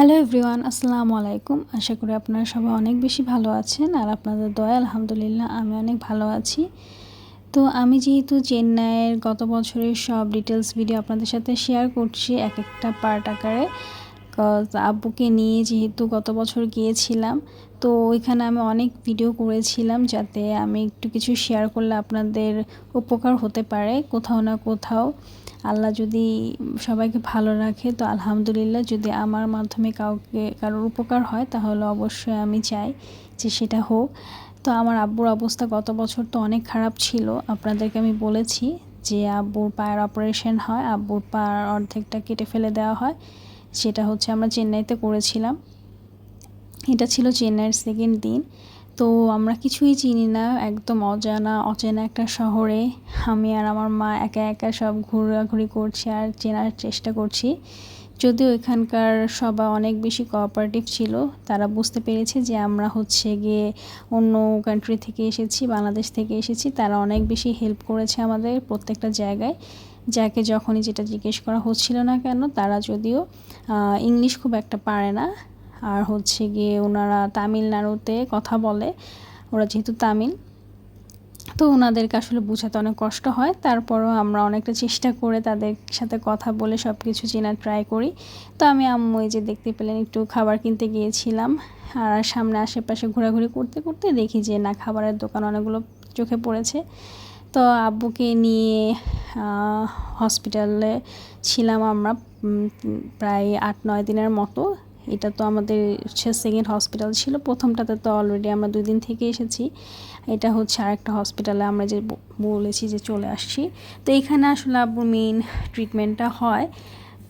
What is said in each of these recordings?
Hello everyone, আসসালামু আলাইকুম। আশা করি আপনারা সবাই অনেক বেশি ভালো আছেন আর আপনাদের দয়া আলহামদুলিল্লাহ আমি অনেক ভালো আছি। তো আমি যেহেতু চেন্নাইয়ের গত বছরের সব ডিটেলস ভিডিও আপনাদের সাথে শেয়ার করছি এক একটা পার্ট আকারে আব্বুকে নিয়ে যেহেতু গত বছর গিয়েছিলাম, তো ওইখানে আমি অনেক ভিডিও করেছিলাম যাতে আমি একটু কিছু শেয়ার করলে আপনাদের উপকার হতে পারে কোথাও না কোথাও। আল্লাহ যদি সবাইকে ভালো রাখে, তো আলহামদুলিল্লাহ যদি আমার মাধ্যমে কাউকে, কারোর উপকার হয়, তাহলে অবশ্যই আমি চাই যে সেটা হোক। তো আমার আব্বুর অবস্থা গত বছর তো অনেক খারাপ ছিল। আপনাদেরকে আমি বলেছি যে আব্বুর পায়ের অপারেশন হয়, আব্বুর পায়ের অর্ধেকটা কেটে ফেলে দেওয়া হয়। সেটা হচ্ছে আমরা চেন্নাইতে করেছিলাম। এটা ছিল চেন্নাইয়ের সেকেন্ড দিন। তো আমরা কিছুই চিনি না, একদম অজানা, অচেনা একটা শহরে। আমি আর আমার মা একা একা সব ঘোরাঘুরি করছি আর চেনার চেষ্টা করছি। যদিও এখানকার সবাই অনেক বেশি কোঅপারেটিভ ছিল, তারা বুঝতে পেরেছে যে আমরা হচ্ছে গিয়ে অন্য কান্ট্রি থেকে এসেছি, বাংলাদেশ থেকে এসেছি, তারা অনেক বেশি হেল্প করেছে আমাদের প্রত্যেকটা জায়গায়। যাকে যখনই যেটা জিজ্ঞেস করা হচ্ছিল না কেন, তারা যদিও ইংলিশ খুব একটা পারে না। আর হচ্ছে গিয়ে ওনারা তামিলনাড়ুতে কথা বলে, ওরা যেহেতু তামিল তো ওনাদেরকে আসলে বোঝাতে অনেক কষ্ট হয়। তারপরও আমরা অনেকটা চেষ্টা করে তাদের সাথে কথা বলে সব কিছু চেনার ট্রাই করি। তো আমি আম্মু এই যে দেখতে পেলেন, একটু খাবার কিনতে গিয়েছিলাম। আর সামনে আশেপাশে ঘোরাঘুরি করতে করতে দেখি যে, না, খাবারের দোকান অনেকগুলো চোখে পড়েছে। তো আব্বুকে নিয়ে হসপিটালে ছিলাম আমরা প্রায় আট, নয় দিনের মতো। এটা তো আমাদের সেকেন্ড হসপিটাল ছিল। প্রথমটাতে তো অলরেডি আমরা দুই দিন থেকে এসেছি। এটা হচ্ছে আরেকটা হসপিটালে আমরা যে বলেছি যে চলে আসছি। তো এখানে আসলে আব্বুর মেইন ট্রিটমেন্টটা হয়।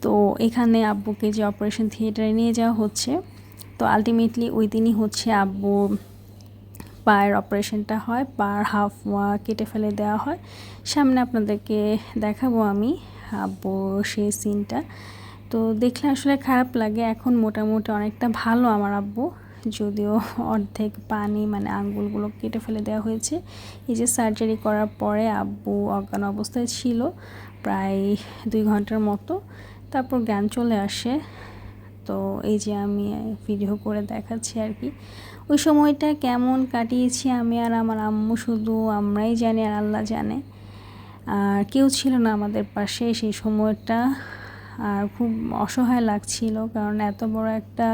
তো এখানে আব্বুকে যে অপারেশন থিয়েটারে নিয়ে যাওয়া হচ্ছে, তো আলটিমেটলি ওই দিনই হচ্ছে আব্বু পায়ের অপারেশনটা হয় পার হাফ কেটে ফেলে দেওয়া হয়। সামনে আপনাদেরকে দেখাবো আমি আব্বু সেই সিনটা তো দেখলে আসলে খারাপ লাগে। এখন মোটামুটি অনেকটা ভালো আমার আব্বু। যদিও অর্ধেক পানি মানে আঙ্গুলগুলো কেটে ফেলে দেওয়া হয়েছে। এই যে সার্জারি করার পরে আব্বু অজ্ঞান অবস্থায় ছিল প্রায় দুই ঘণ্টার মতো। তারপর জ্ঞান চলে আসে। তো এই যে আমি ভিডিও করে দেখাচ্ছি আর কি। ওই সময়টা কেমন কাটিয়েছি আমি আর আমার আম্মু শুধু আমরাই জানি আর আল্লাহ জানে। আর কেউ ছিল না আমাদের পাশে সেই সময়টা। আর খুব অসহায় লাগছিল, কারণ এত বড় একটা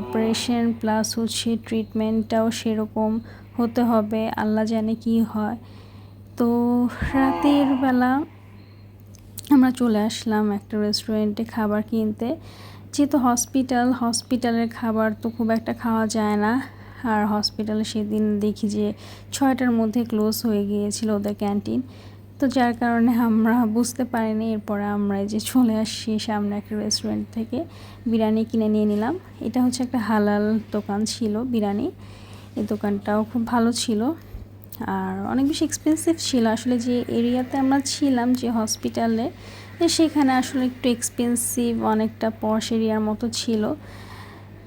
অপারেশন প্লাস হচ্ছে ট্রিটমেন্টটাও সেরকম হতে হবে, আল্লাহ জানে কি হয়। তো রাতের বেলা আমরা চলে আসলাম একটা রেস্টুরেন্টে খাবার কিনতে। যেহেতু হসপিটাল হসপিটালের খাবার তো খুব একটা খাওয়া যায় না। আর হসপিটালে সেদিন দেখি যে ছয়টার মধ্যে ক্লোজ হয়ে গিয়েছিল ওদের ক্যান্টিন তো যার কারণে আমরা বুঝতে পারিনি, এরপরে আমরা যে চলে আসছি সামনে একটা রেস্টুরেন্ট থেকে বিরিয়ানি কিনে নিয়ে নিলাম। এটা হচ্ছে একটা হালাল দোকান ছিল বিরিয়ানি। এই দোকানটাও খুব ভালো ছিল আর অনেক বেশি এক্সপেন্সিভ ছিল। আসলে যে এরিয়াতে আমরা ছিলাম, যে হসপিটালে সেখানে আসলে একটু এক্সপেন্সিভ অনেকটা পশ এরিয়ার মতো ছিল।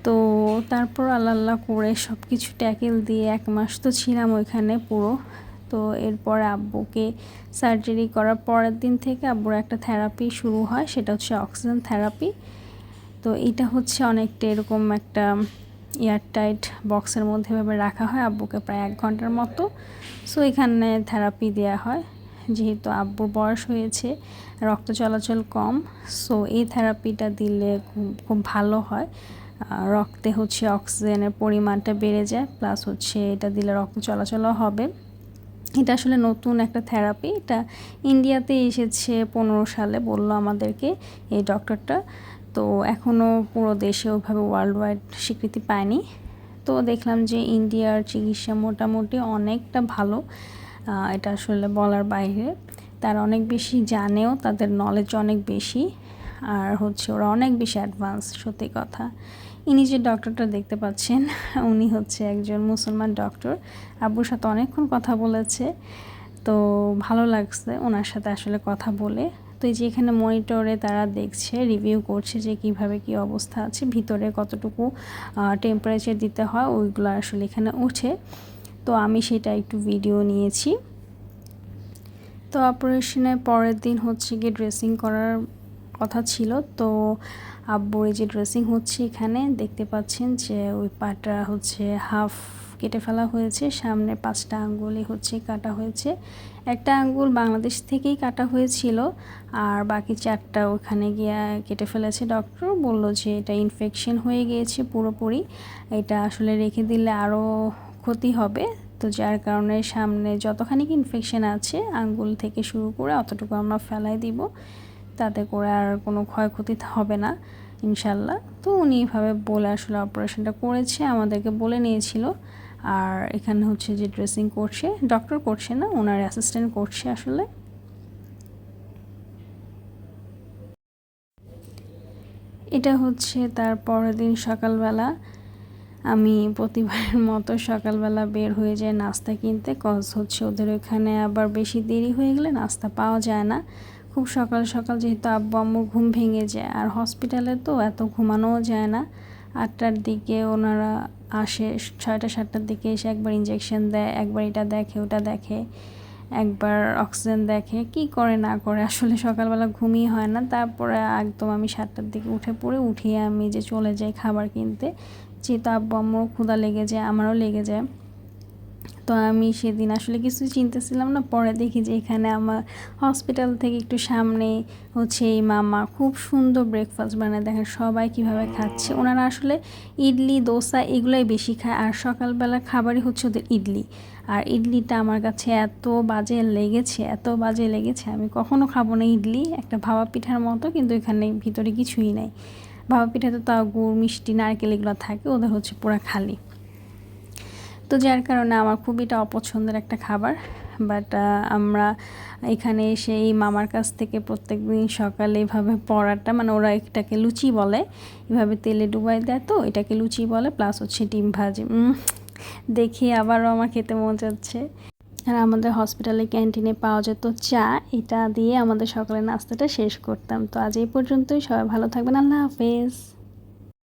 তো তারপর আল্লাহ আল্লাহ করে সব কিছু ট্যাকেল দিয়ে এক মাস তো ছিলাম ওইখানে পুরো। তো এরপর আব্বুকে সার্জারি করার পরের দিন থেকে আব্বুর একটা থেরাপি শুরু হয়, সেটা হচ্ছে অক্সিজেন থেরাপি তো এটা হচ্ছে অনেকটা এরকম একটা এয়ারটাইট বক্সের মধ্যে এভাবে রাখা হয় আব্বুকে প্রায় এক ঘণ্টার মতো। সো এখানে থেরাপি দেওয়া হয়, যেহেতু আব্বুর বয়স হয়েছে, রক্ত চলাচল কম সো এই থেরাপিটা দিলে খুব ভালো হয়। রক্তে হচ্ছে অক্সিজেনের পরিমাণটা বেড়ে যায় প্লাস হচ্ছে এটা দিলে রক্ত চলাচলও হবে। এটা আসলে নতুন একটা থেরাপি এটা ইন্ডিয়াতে এসেছে পনেরো সালে বলল আমাদেরকে এই ডক্টরটা তো এখনও পুরো দেশে ওইভাবে ওয়ার্ল্ড ওয়াইড স্বীকৃতি পায়নি। তো দেখলাম যে ইন্ডিয়ার চিকিৎসা মোটামুটি অনেকটা ভালো এটা আসলে বলার বাইরে। তারা অনেক বেশি জানেও, তাদের নলেজ অনেক বেশি, আর হচ্ছে ওরা অনেক বেশি অ্যাডভান্স সত্যি কথা। ইনি যে ডক্টরটা দেখতে পাচ্ছেন, উনি হচ্ছে একজন মুসলমান ডক্টর। আব্বুর সাথে অনেকক্ষণ কথা বলেছে, তো ভালো লাগছে ওনার সাথে আসলে কথা বলে। তো এই যে এখানে মনিটরে তারা দেখছে রিভিউ করছে যে কীভাবে কি অবস্থা আছে, ভিতরে কতটুকু টেম্পারেচার দিতে হয়, ওইগুলো আসলে এখানে উঠে তো আমি সেটা একটু ভিডিও নিয়েছি। তো অপারেশনের পরের দিন হচ্ছে গিয়ে ড্রেসিং করার কথা ছিল। তো আব্বুর যে ড্রেসিং হচ্ছে এখানে, দেখতে পাচ্ছেন যে ওই পাটা হচ্ছে হাফ কেটে ফেলা হয়েছে, সামনে পাঁচটা আঙ্গুলই হচ্ছে কাটা হয়েছে। একটা আঙ্গুল বাংলাদেশ থেকেই কাটা হয়েছিল, আর বাকি চারটা ওখানে গিয়ে কেটে ফেলেছে ডক্টর বলল যে এটা ইনফেকশন হয়ে গিয়েছে পুরোপুরি, এটা আসলে রেখে দিলে আরও ক্ষতি হবে। তো যার কারণে সামনে যতখানি ইনফেকশন আছে, আঙ্গুল থেকে শুরু করে অতটুকু আমরা ফেলাই দিব। তাতে করে আর কোনো ক্ষয়ক্ষতি হবে না, ইনশাল্লাহ। তো উনি এইভাবে বলে আসলে অপারেশনটা করেছে, আমাদেরকে বলে নিয়েছিল। আর এখানে হচ্ছে যে ড্রেসিং করছে ডক্টর করছে না ওনার অ্যাসিস্ট্যান্ট করছে আসলে। এটা হচ্ছে তার পরের দিন সকালবেলা। আমি প্রতিবারের মতো সকালবেলা বের হয়ে যাই নাস্তা কিনতে কজ হচ্ছে ওদের ওখানে আবার বেশি দেরি হয়ে গেলে নাস্তা পাওয়া যায় না। খুব সকাল সকাল যেহেতু আব্বু আম্মুর ঘুম ভেঙে যায়, আর হসপিটালে তো এত ঘুমানোও যায় না। আটটার দিকে ওনারা আসে, ছয়টা সাতটার দিকে এসে একবার ইঞ্জেকশন দেয়, একবার এটা দেখে, ওটা দেখে, একবার অক্সিজেন দেখে, কি করে না করে, আসলে সকালবেলা ঘুমিয়ে হয় না। তারপরে একদম আমি সাতটার দিকে উঠে পড়ে উঠিয়ে আমি যে চলে যাই খাবার কিনতে, যেহেতু আব্বু আম্মুরও ক্ষুদা লেগে যায়, আমারও লেগে যায়। তো আমি সেদিন আসলে কিছু চিনতেছিলাম না। পরে দেখি যে এখানে আমার হসপিটাল থেকে একটু সামনে হচ্ছে এই মামা। খুব সুন্দর ব্রেকফাস্ট বানায়। দেখেন সবাই কীভাবে খাচ্ছে। ওনারা আসলে ইডলি, দোসা এগুলোই বেশি খায়। আর সকালবেলা খাবারই হচ্ছে ওদের ইডলি। আর ইডলিটা আমার কাছে এত বাজে লেগেছে, এত বাজে লেগেছে। আমি কখনো খাব না ইডলি, একটা ভাবা পিঠার মতো, কিন্তু এখানে ভিতরে কিছুই নাই। ভাবা পিঠাতে তাও গুড়, মিষ্টি, নারকেল এগুলো থাকে, ওদের হচ্ছে পুরো খালি। তো যার কারণে আমার খুব এটা অপছন্দের একটা খাবার। বাট আমরা এখানে এসে এই মামার কাছ থেকে প্রত্যেক দিন সকালে এভাবে পরাটা মানে ওরা এটাকে লুচি বলে, এভাবে তেলে ডুবাই দেয় তো, এটাকে লুচি বলে প্লাস হচ্ছে ডিম ভাজি। দেখি আবারও আমার খেতে মন যাচ্ছে। আর আমাদের হসপিটালে ক্যান্টিনে পাওয়া যেত চা, এটা দিয়ে আমাদের সকালে নাস্তাটা শেষ করতাম। তো আজ এই পর্যন্তই, সবাই ভালো থাকবেন, আল্লাহ হাফেজ।